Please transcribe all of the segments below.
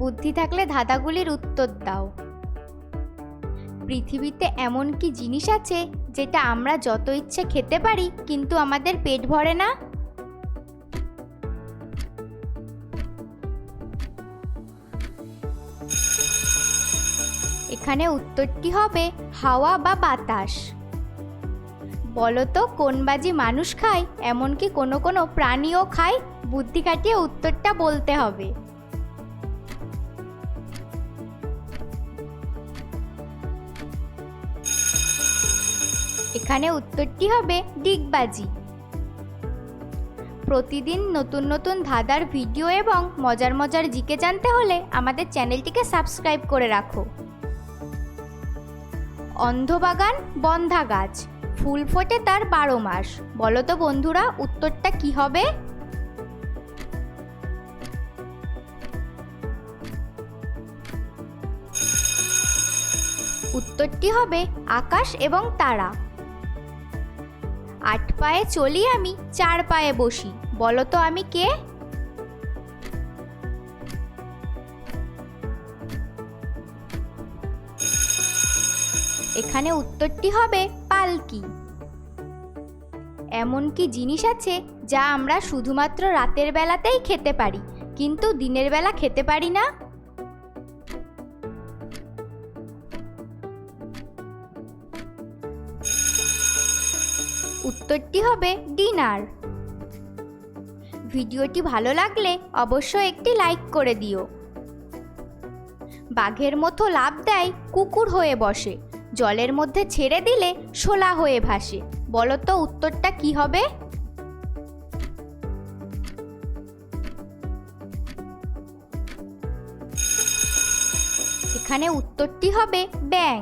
বুদ্ধি থাকলে ধাঁধাগুলির উত্তর দাও। পৃথিবীতে এমন কি জিনিস আছে যেটা আমরা যত ইচ্ছে খেতে পারি, কিন্তু আমাদের পেট ভরে না? এখানে উত্তরটি হবে হাওয়া বা বাতাস। বলো তো কোন বাজি মানুষ খায়, এমনকি কোনো কোনো প্রাণীও খায়, বুদ্ধি খাটিয়ে উত্তরটা বলতে হবে। এখানে উত্তরটি হবে ডিগবাজি। প্রতিদিন নতুন নতুন ধাঁধার ভিডিও এবং মজার মজার জিকে জানতে হলে আমাদের চ্যানেলটিকে সাবস্ক্রাইব করে রাখো। অন্ধবাগান, বন্ধা গাছ। ফুল ফোটে তার বারো মাস। বলো তো বন্ধুরা, উত্তরটা কি হবে? উত্তরটি হবে আকাশ এবং তারা। আট পায়ে চলি আমি, চার পায়ে বসি। বলো তো আমি কে? এখানে উত্তরটি হবে পালকি। এমন কি জিনিস আছে যা আমরা শুধুমাত্র রাতের বেলাতেই খেতে পারি, কিন্তু দিনের বেলা খেতে পারি না? উত্তরটি হবে? ডিনার। ভিডিওটি ভালো লাগলে অবশ্যই একটি লাইক করে দিও। বাঘের মতো লাভ দেয় কুকুর হয়ে বসে। জলের মধ্যে ছেড়ে দিলে শোলা হয়ে ভাসে। বলো তো উত্তরটা কি হবে? এখানে উত্তরটি হবে ব্যাং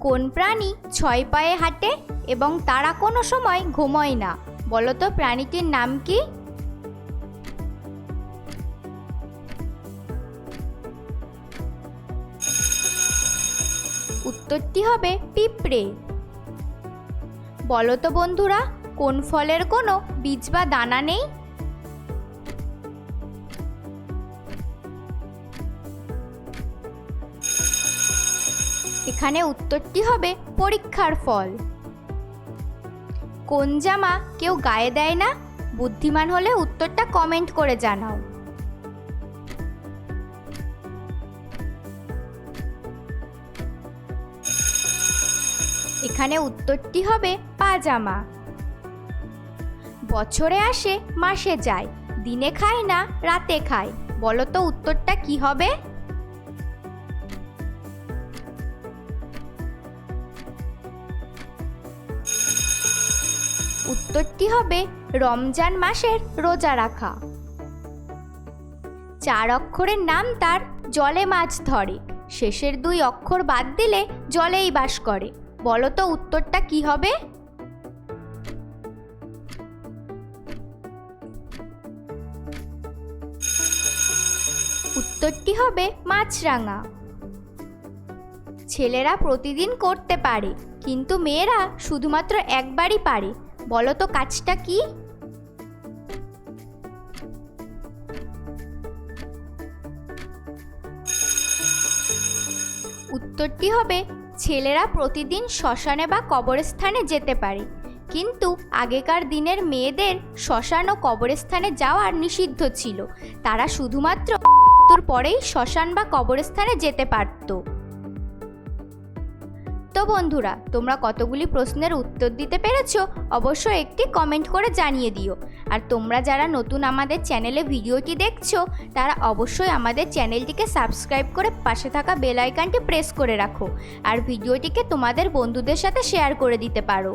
কোন প্রাণী ছয় পায়ে হাঁটে? এবং তারা কোনো সময় ঘুমোয় না। বলো তো, প্রাণীটির নাম কি? উত্তরটি হবে পিঁপড়ে। বলো তো বন্ধুরা, কোন ফলের কোনো বীজ বা দানা নেই? এখানে উত্তরটি হবে পরীক্ষার ফল। কোন জামা কেউ গায়ে দেয় না? বুদ্ধিমান হলে উত্তরটা কমেন্ট করে জানাও। এখানে উত্তরটি হবে পাজামা। বছরে আসে, মাসে যায়, দিনে খায় না, রাতে খায়। বলো তো উত্তরটা কি হবে? উত্তরটি হবে রমজান মাসের রোজা রাখা। চার অক্ষরের নাম তার জলে মাছ ধরে। শেষের দুই অক্ষর বাদ দিলে জলেই বাস করে। বলো তো উত্তরটা কি হবে? উত্তরটি হবে মাছরাঙা। ছেলেরা প্রতিদিন করতে পারে, কিন্তু মেয়েরা শুধুমাত্র একবারই পারে। বলো তো কাজটা কি? উত্তরটি হবে, ছেলেরা প্রতিদিন শ্মশানে বা কবরস্থানে যেতে পারে। কিন্তু আগেকার দিনের মেয়েদের শ্মশান ও কবরস্থানে যাওয়ার নিষিদ্ধ ছিল। তারা শুধুমাত্র পরেই শ্মশান বা কবরস্থানে যেতে পারতো। তো বন্ধুরা, তোমরা কতগুলি প্রশ্নের উত্তর দিতে পেরেছ অবশ্যই একটি কমেন্ট করে জানিয়ে দিও। আর তোমরা যারা নতুন আমাদের চ্যানেলে ভিডিওটি দেখছ, তারা অবশ্যই আমাদের চ্যানেলটিকে সাবস্ক্রাইব করে পাশে থাকা বেল আইকনটি প্রেস করে রাখো। আর ভিডিওটিকে তোমাদের বন্ধুদের সাথে শেয়ার করে দিতে পারো।